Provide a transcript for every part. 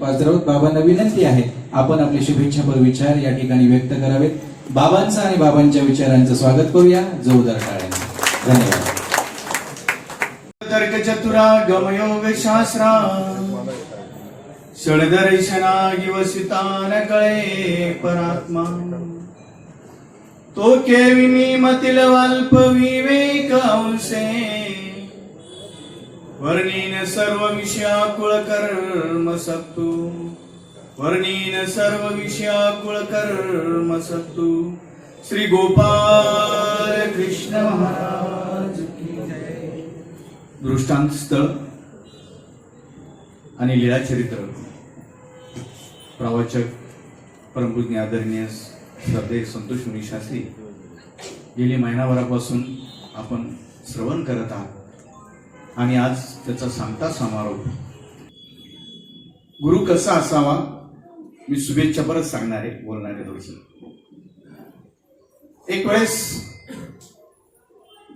राऊत बाबांना विनंती आहे आपण आपले शुभेच्छापर विचार या ठिकाणी व्यक्त करावेत. बाबांचं आणि बाबांच्या विचारांचं स्वागत करूया. जोरदार टाळ्यांचं धन्यवाद. तर्क चतुरा गमयोग शास्त्रा षडदर्शना गिवसिता न कळे परात्मा. तो केविनी मतिल अल्प विवेक अंशे वर्णीन सर्व विषयाकुळ कर्म सक्तू वर्णीन सर्व विषयाकुळ कर्म सक्तू श्री गोपाल कृष्ण महाराज दृष्टांत स्थळ आणि लीळाचरित्र प्रवाचक परमपूज्ञ आदरणीय श्रद्धे संतोष मुनी शास्त्री. गेली महिनाभरापासून आपण श्रवण करत आहात. आणि आज त्याचा सांगता समारोप. गुरु कसा असावा? मी शुभेच्छा परत सांगणार आहे बोलणार आहे थोडस. एक वेळेस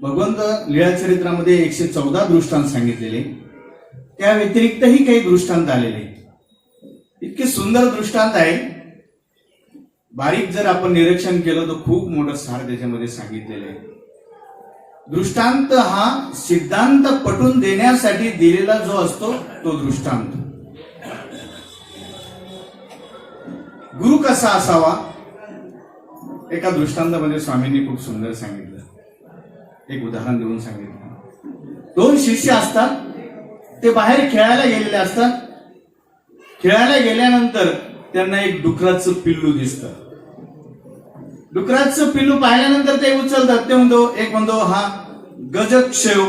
भगवंत लीळा चरित्रामध्ये एकशे चौदा दृष्टांत सांगितलेले. त्या व्यतिरिक्तही काही दृष्टांत आलेले. इतके सुंदर दृष्टांत आहे. बारीक जर आपण निरीक्षण केलं तर खूप मोठं सार त्याच्यामध्ये सांगितलेलं आहे. दृष्टांत हा सिद्धांत पटवून देण्यासाठी दिलेला जो असतो तो दृष्टांत. गुरु कसा असावा? एका दृष्टांतामध्ये स्वामींनी खूप सुंदर सांगितलं. एक उदाहरण देऊन सांगितलं. दोन शिष्य असतात ते बाहेर खेळायला गेलेले असतात. खेळायला गेल्यानंतर त्यांना एक डुकराचं पिल्लू दिसतं. डुकराचं पिल्लू पाहिल्यानंतर ते उचलतात. ते म्हणतो एक म्हणतो हा गजक्षय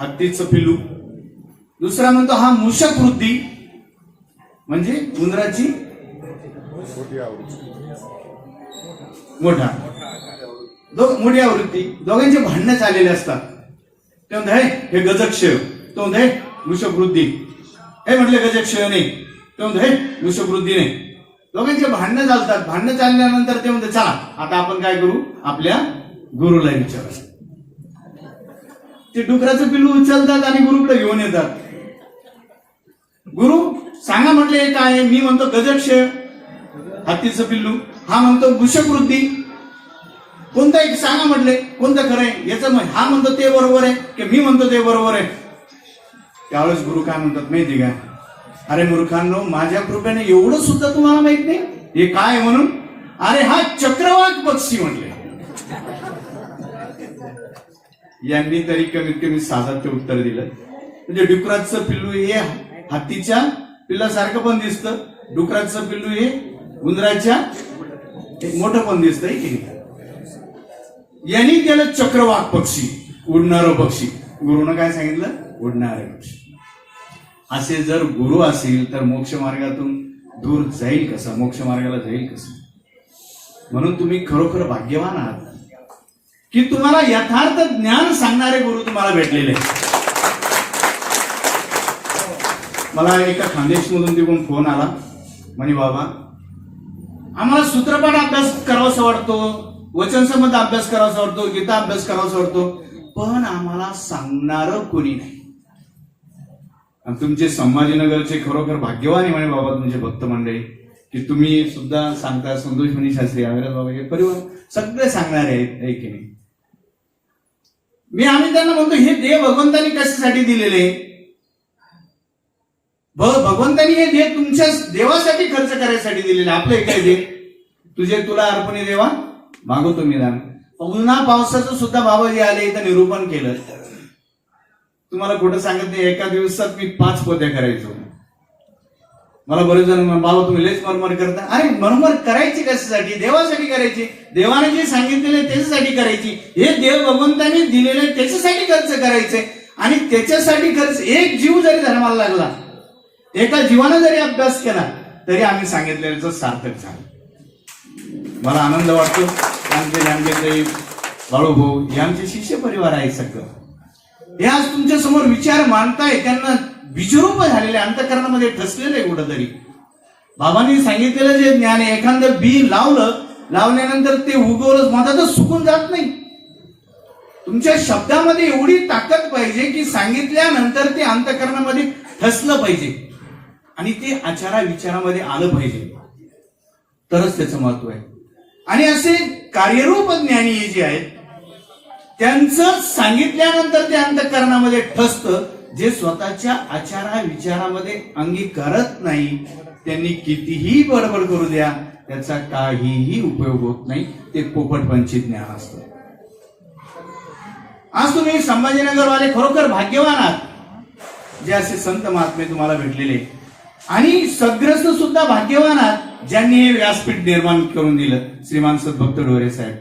हत्तीचं पिल्लू. दुसरा म्हणतो हा मूषक वृद्धी म्हणजे उंदराची मोठा दो मोठी आवृत्ती. दोघांचे भांडणं चाललेले असतात. ते म्हणते "हे, हे गजक्षय तो म्हणतो हे वृषभवृद्धी हे म्हटले गजक्षय नाही ते म्हणतो हे वृषभवृद्धी नाही दोघांचे भांडणं चालतात भांडणं चालल्यानंतर ते म्हणतात चला आता आपण काय करू? आपल्या गुरुला विचारा ते डुकराचं पिल्लू उचलतात आणि गुरुकडे घेऊन येतात. गुरु सांगा म्हटले हे काय मी म्हणतो गजक्ष हत्तीचं पिल्लू. हा म्हणतो वृषभवृद्धी कोणतं एक सांगा म्हटले कोणतं खरं आहे? याचं हा म्हणतो ते बरोबर आहे की मी म्हणतो ते बरोबर आहे. त्यावेळेस गुरु काय म्हणतात माहिती का? अरे मूर्खांनो माझ्या कृपेने एवढं सुद्धा तुम्हाला माहीत नाही? हे काय म्हणून? अरे हा चक्रवाक पक्षी म्हणले यांनी तरी कमीत कमी साधात उत्तर दिलं. म्हणजे डुकराचं पिल्लू हे हत्तीच्या पिल्लासारखं पण दिसतं. डुकराचं पिल्लू हे उंदराच्या मोठं पण दिसत की यांनी त्याला चक्रवाक पक्षी उडणारं पक्षी गुरुनं काय सांगितलं? उडणारे पक्षी असे जर गुरु असेल तर मोक्ष मार्गातून दूर जाईल कसा? मोक्ष मार्गाला जाईल कसं? म्हणून तुम्ही खरोखर भाग्यवान आहात. की तुम्हाला यथार्थ ज्ञान सांगणारे गुरु तुम्हाला भेटलेले मला एका खानदेशमधून तिकडून फोन आला. म्हणे बाबा आम्हाला सूत्रपाठ अभ्यास करावासा वाटतो वचनसंबंध अभ्यास करावासा वाटतो गीता अभ्यास करावासा वाटतो पण आम्हाला सांगणार कोणी नाही. आणि तुमचे संभाजीनगरचे खरोखर भाग्यवान आहे म्हणे बाबा तुमचे भक्त मंडळी की तुम्ही सुद्धा सांगता संतोष मनी शास्त्री अविराज बाबा हे परिवार सगळे सांगणारे आहेत की नाही? मी आम्ही त्यांना म्हणतो हे देव भगवंतांनी कशासाठी दिलेले? भ- भगवंतांनी हे देव तुमच्या देवासाठी खर्च करायसाठी दिलेले आपले काय देव. तुझे तुला अर्पणी देवा मागवतो मी दान. उन्हा पावसाचं सुद्धा बाबाजी आले इथं निरूपण केलं. तुम्हाला कुठं सांगत नाही एका दिवसात मी पाच पोत्या करायचो. मला बरेच जण बाबा तुम्ही लेच मरमर करता. अरे मरमर करायची कशासाठी? देवासाठी करायची? देवाने जे सांगितलेले त्याच्यासाठी करायची. हे देव भगवंताने दिलेले त्याच्यासाठी खर्च करायचे. आणि त्याच्यासाठी खर्च एक जीव जरी धर्माला लागला एका जीवानं जरी अभ्यास केला तरी आम्ही सांगितलेलं सार्थक झालं. मला आनंद वाटतो. आमचे आमचे बाळूभाऊ हे आमचे शिष्य परिवार आहे सगळं. हे आज तुमच्यासमोर विचार मांडताय त्यांना विजरूप झालेले अंतकरणामध्ये ठसलेलं आहे कुठंतरी. बाबांनी सांगितलेलं जे ज्ञान आहे एखादं बी लावलं लावल्यानंतर ते उगवलं माझा तर सुकून जात नाही. तुमच्या शब्दामध्ये एवढी ताकद पाहिजे की सांगितल्यानंतर ते अंतकरणामध्ये ठसलं पाहिजे. आणि ते आचारा विचारामध्ये आलं पाहिजे. तरच त्याचं महत्त्व आहे. आणि असे कार्यरूप ज्ञानी हे जे आहेत त्यांचं सांगितल्यानंतर ते अंतकरणामध्ये ठसतं. जे स्वतःच्या आचारा विचारामध्ये अंगीकारत नाही त्यांनी कितीही बडबड करू द्या त्याचा काहीही उपयोग होत नाही. ते पोपटपंची ज्ञान असतं आज तुम्ही संभाजीनगरवाले खरोखर भाग्यवान आहात. जे असे संत महात्मे तुम्हाला भेटलेले. आणि सद्ग्रस्त सुद्धा भाग्यवान आहात ज्यांनी हे व्यासपीठ निर्माण करून दिलं. श्रीमान सद्भक्त डोरे साहेब.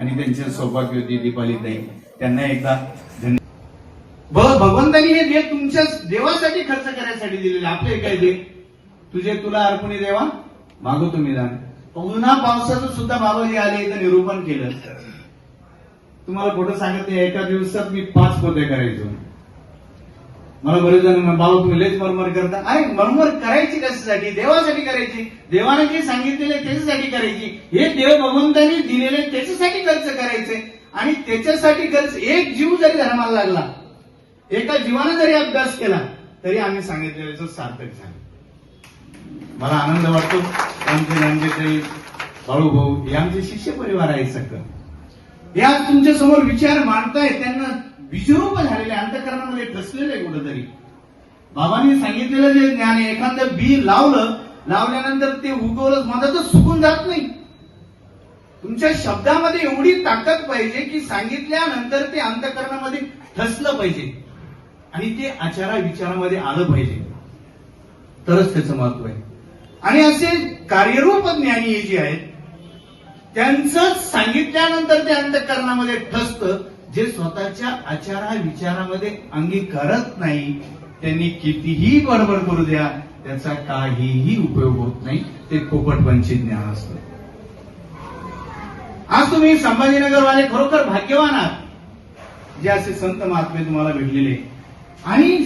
आणि त्यांच्या सौभाग्यवती दीपाली ताई त्यांना एकदा धन्यवाद भगवंतांनी भगवंतानी हे देव तुमच्या देवासाठी खर्च करायसाठी दिलेले आपले काय दे तुझे तुला अर्पणी देवा. मागो मी दान. उन्हा पावसाचं सुद्धा बाबाजी आले इथं निरूपण केलं. तुम्हाला खोटं सांगत नाही एका दिवसात मी पाच पोते करायचो. मला बरेच जण म्हणतात, बाबा तुम्ही लेच मरमर करता. अरे मरमर करायची कशासाठी? देवासाठी करायची. देवाने जे सांगितलेले त्याच्यासाठी करायची. हे देव भगवंतांनी दिलेले त्याच्यासाठी खर्च करायचे. आणि त्याच्यासाठी खर्च एक जीव जरी धर्माला लागला एका जीवाने जरी अभ्यास केला तरी आम्ही सांगितलेलं सार्थक झालं. मला आनंद वाटतो आमचे ज्ञानदेव बाळू भाऊ हे आमचे शिष्य परिवार आहे सगळं. हे आज तुमच्यासमोर विचार मांडताय त्यांना विषरूप झालेले अंतकरणामध्ये ठसलेले कुठंतरी. बाबांनी सांगितलेलं जे ज्ञान आहे एखादं बी लावलं लावल्यानंतर ते उगवलं मधातच सुकून जात नाही. तुमच्या शब्दामध्ये एवढी ताकद पाहिजे की सांगितल्यानंतर ते अंतकरणामध्ये ठसलं पाहिजे. आणि ते आचारा विचारामध्ये आलं पाहिजे. तरच त्याचं महत्त्व आहे. आणि असे कार्यरूप ज्ञानी हे जे आहेत त्यांचं सांगितल्यानंतर ते अंतकरणामध्ये ठसतं. जे स्वतःच्या आचारा विचारामध्ये अंगीकारत नाही त्यांनी कितीही बडबड करू द्या त्याचा काहीही उपयोग होत नाही. ते पोपटपंची ज्ञान असतं आज तुम्ही संभाजीनगरवाले खरोखर भाग्यवान आहात. जे असे संत महात्मे तुम्हाला भेटलेले. आणि